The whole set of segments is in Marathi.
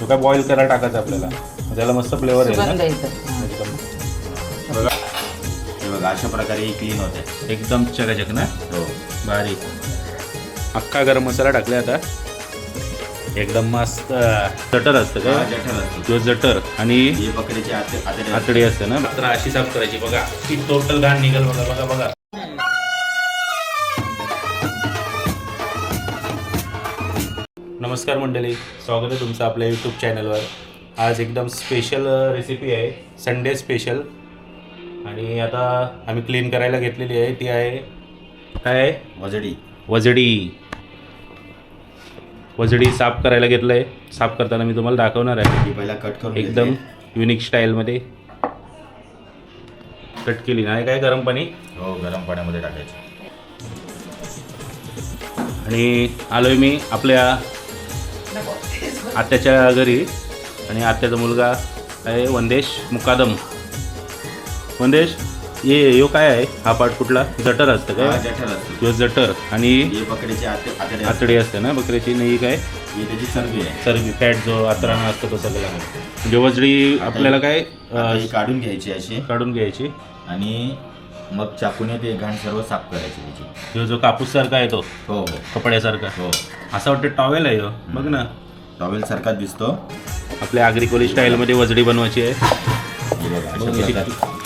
तो काय बॉईल करायला टाकायचं आपल्याला. त्याला मस्त फ्लेवर येईल सुगंध ना येतं. हा. एकदम बघा हे बघा अशा प्रकारे ही क्लीन होते. एकदम चकाचक ना? हो. भारी अख्खा गरम मसाला टाकला आता. एकदम मस्त. जटर असतं हा, काय जठर असतो. जटर आणि हे बकरीचे आते आतडे आतडी असते ना? मात्र अशी साफ करायची. बघा ती टोटल घाण निघल बघा बघा बघा. नमस्कार मंडळी स्वागत आहे तुमचं आपल्या यूट्यूब चॅनलवर आज एकदम स्पेशल रेसिपी आहे संडे स्पेशल आणि आता आम्ही क्लीन करायला घेतलेली आहे ती आहे काय आहे? वजडी. वजडी. वजडी साफ करायला घेतलं आहे साफ करताना मी तुम्हाला दाखवणार आहे. ही पहिला कट करून एकदम. युनिक स्टाईलमध्ये कट केली नाही काय गरम पाणी? हो गरम पाण्यामध्ये टाकायची. आणि आलोय मी आपल्या आत्याच्या घरी आणि आत्याचा मुलगा आहे वंदेश मुकादम. वंदेश ये यो काय आहे? हा पार्ट कुठला? जटर असतं हा, काय जठर असतो. यो जटर आणि हे बकरीचे आते आतडे असतात. आतडी असते ना बकरीची? नाही काय? ही त्याची चरबी आहे. चरबी फॅट जो आतराणा असतो तो सगळा. म्हणजे वजडी आपल्याला काय आता ही काढून घ्यायची अशी. काढून घ्यायची. आणि मग चाकूने ते घाण सर्व साफ करायची त्याची. जो जो कापूस सारखा आहे तो. हो हो. कपड्यासारखा. हो. असं वाटतं टॉवेल आहे ह्यो. बघ ना. टॉवेल सारखा दिसतो. आपल्या आग्रिकोली स्टाईलमध्ये वजडी बनवायची आहे.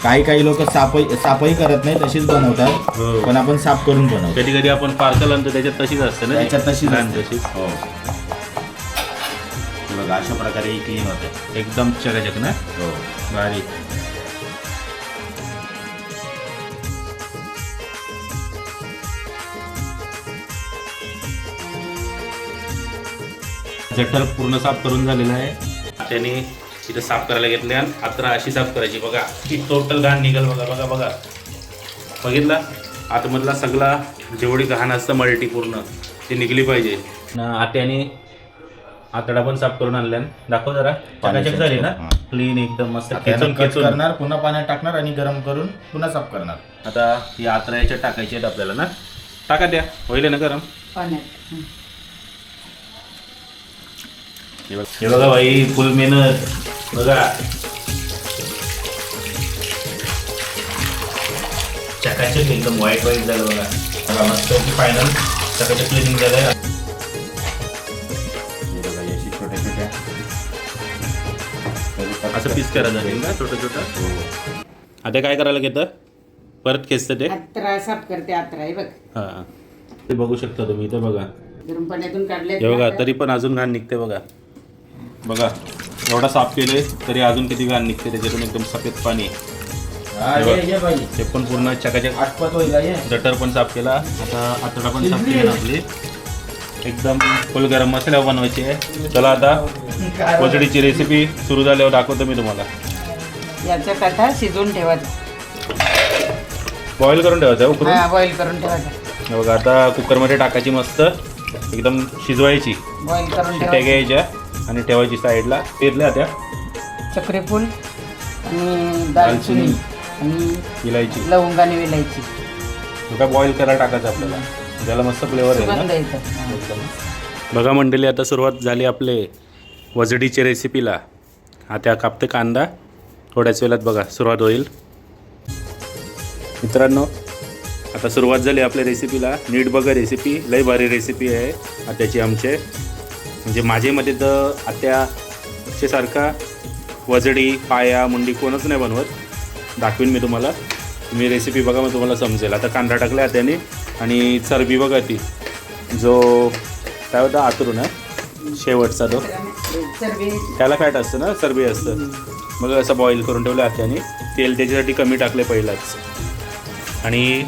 काही काही लोक साफही साफही करत नाही तशीच बनवतात. हो. पण आपण साफ करून बनवतो. कधी कधी आपण पार्सल आणतो त्याच्यात तशीच असते ना? त्याच्यात तशीच. तशीच. हो. बघा अशा प्रकारे क्लीन होते. एकदम चकाचक ना? हो. भारी जठर पूर्ण साफ करून झालेलं आहे. त्याने इथं साफ करायला घेतले आणि आत्रा अशी साफ करायची. बघा ती टोटल घाण निघल बघा बघा बघा. बघितला? आतमधला सगळा जेवढी घाण असतं मल्टी पूर्ण ती निघली पाहिजे. ना आत्याने आतडा पण साफ करून आणल्या दाखव जरा. चकाचक झाली ना. क्लीन एकदम मस्त खेचून कट खेचून करणार पुन्हा पाण्यात टाकणार आणि गरम करून पुन्हा साफ करणार. आता ही आत्रा याच्यात टाकायची आहेत आपल्याला ना? टाका द्या होईल ना गरम? पाण्यात. हं. हे बघ- हे भाई फुल मेहनत. बघा. चकाचक एकदम व्हाईट व्हाईट झालं बघा. बघा मस्त फायनल चकाचक क्लिनिंग झालंय. हे बघा हे अशी छोट्या छोट्या. असं पीस करायचं का छोटं छोटं? आता काय करायला घेतं परत खेचतं ते? आत्रा साफ करते आत्रा हे बघ. हां. ते बघू शकता तुम्ही इथं बघा. गरम पाण्यातून काढले हे बघा तरी पण अजून घाण निघते बघा. बघा एवढा साफ केले तरी अजून किती घाण निघते त्याच्यातून एकदम सफेद पाणी. हा, ये ये बाई. ते पण पूर्ण चकाचक जटर पण साफ केला. आता आतडा पण साफ केला आपली. एकदम फुल गरम मसाला बनवायची आहे. चला आता कोचडीची रेसिपी सुरू झाल्यावर दाखवतो मी तुम्हाला. याच्यात आता शिजवून ठेवायचं बॉईल करून ठेवायचं उकरून हा बॉईल करून ठेवायचं. बघा आता कुकरमध्ये टाकायची मस्त एकदम शिजवायची. बॉईल करून घ्यायच्या. आणि ठेवायची साईडला पेरल्या त्या. चक्रीफूल आणि दालचिनी आणि इलायची. लवंग आणि विलायची तो काय बॉईल करायला टाकायचं आपल्याला. त्याला मस्त फ्लेवर येईल सुगंध ना येतं. हा. बघा मंडळी आता सुरुवात झाली आपले वजडीच्या रेसिपीला आता कापते कांदा. थोड्याच वेळात बघा सुरुवात होईल. मित्रांनो आता सुरुवात झाली आपल्या रेसिपीला नीट बघा रेसिपी लई भारी रेसिपी आहे. आत्याची आमचे म्हणजे माझे मते तर आत्याचे सारखा वजडी पाया मुंडी कोणच नाही बनवत. दाखवीन मी तुम्हाला. तुम्ही रेसिपी बघा मग तुम्हाला समजेल. आता कांदा टाकला आत्याने आणि चरबी बघा ती. जो काय होता आतरून आहे शेवटचा तो. त्याला फॅट असतं ना? चरबी असतं. मग असं बॉईल करून ठेवलं आत्याने तेल त्याच्यासाठी कमी टाकले पहिलाच. आणि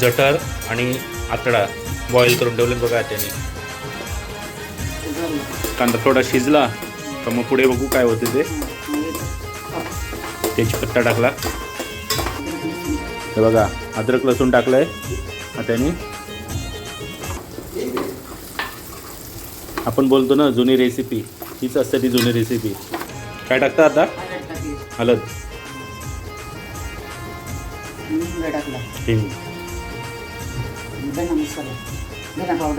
जठर आणि आतडा बॉईल करून ठेवले बघा आत्याने कांदा थोडा शिजला तर मग पुढे बघू काय होते ते. तेजपत्ता टाकला. हे बघा अद्रक लसूण टाकलंय. आत्याने आपण बोलतो ना जुनी रेसिपी हीच असते ती जुनी रेसिपी काय टाकता आता? हलद. टाकला हिंग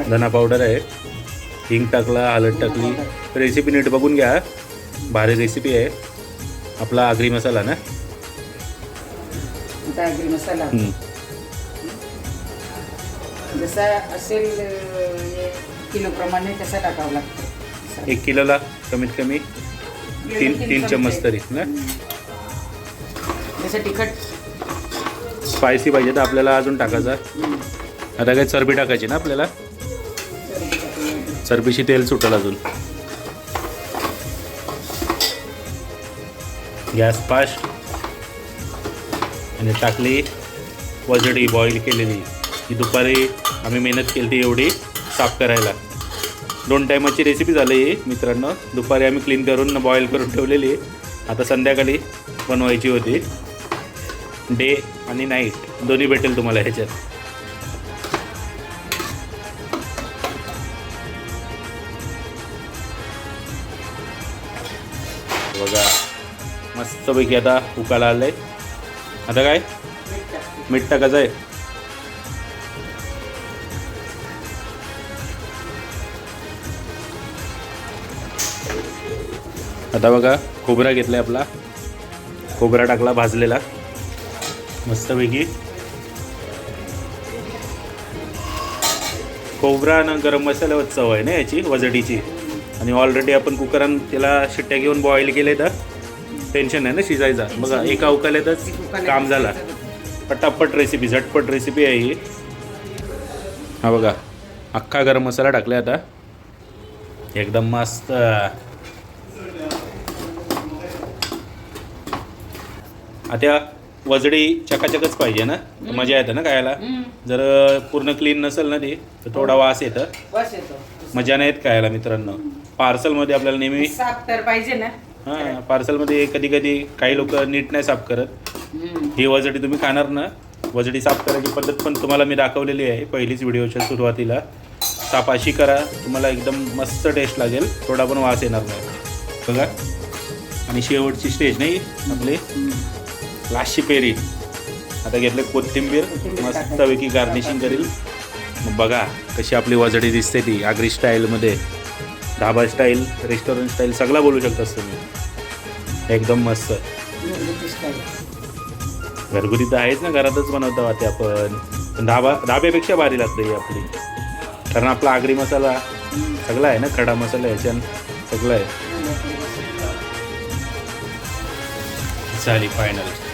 धना पावडर आहे. हिंग टाकला हळद टाकली. रेसिपी नीट बघून घ्या. भारी रेसिपी आहे. आपला आगरी मसाला ना? आगरी मसाला. जसा असेल अं, किलोप्रमाणे तसा टाकावा लागतो. एक किलोला कमीत कमी तीन तीन चम्मच तरी ना? जसं तिखट. स्पायसी पाहिजे तर आपल्याला अजून टाकायचा. आता काय चरबी टाकायची ना आपल्याला? टाकूया. चरबीशी तेल सुटेल अजून. गॅस फास्ट आणि टाकली वजडी बॉईल केलेली. ही दुपारी आम्ही मेहनत केली ती एवढी साफ करायला. दोन टायमाची रेसिपी झाली आहे मित्रांनो. दुपारी आम्ही क्लीन करून बॉईल करून ठेवलेली. आता संध्याकाळी बनवायची होती. डे आणि नाईट दोन्ही भेटेल तुम्हाला ह्याच्यात. बघा. मस्तपैकी आता उकाला आलंय. आता काय? मीठ टाकायचं आहे. आता बघा खोबरा घेतलाय आपला. खोबरा टाकला भाजलेला. मस्तपैकी. खोबरा आणि गरम मसाल्यावर चव आहे ना याची वजडीची. आणि ऑलरेडी आपण कुकरान त्याला शिट्ट्या घेऊन बॉईल केले तर टेन्शन नाही ना शिजायचा. बघा एका उकाल्यातच काम झाला. पटापट रेसिपी झटपट रेसिपी आहे ही. हा बघा अख्खा गरम मसाला टाकला आता. एकदम मस्त. आता वजडी चकाचकच पाहिजे ना? मजा येते ना खायला. जर पूर्ण क्लीन नसेल ना ती तर थोडा वास येतो. मजा नाही येत खायला मित्रांनो. पार्सलमध्ये आपल्याला नेहमी साफ तर पाहिजे ना. हां पार्सलमध्ये कधी कधी काही लोक नीट नाही साफ करत. ही वजडी तुम्ही खाणार ना. वजडी साफ करायची पद्धत पण तुम्हाला मी दाखवलेली आहे पहिलीच व्हिडिओच्या सुरुवातीला. साफ अशी करा तुम्हाला एकदम मस्त टेस्ट लागेल. थोडा पण वास येणार नाही. बघा. आणि शेवटची स्टेज नाही आपली. लाशी पेरी. आता घेतले कोथिंबीर मस्तपैकी गार्निशिंग करील. बघा कशी आपली वजडी दिसते ती आगरी स्टाईलमध्ये ढाबा स्टाईल रेस्टॉरंट स्टाईल सगळा बोलू शकतास तुम्ही. एकदम मस्त. घरगुती तर आहेच ना घरातच बनवतो ते आपण. ढाबा ढाब्यापेक्षा भारी लागते ही आपली. कारण आपला आगरी मसाला सगळा आहे ना खडा मसाला ह्याच्यान सगळं आहे. झाली फायनल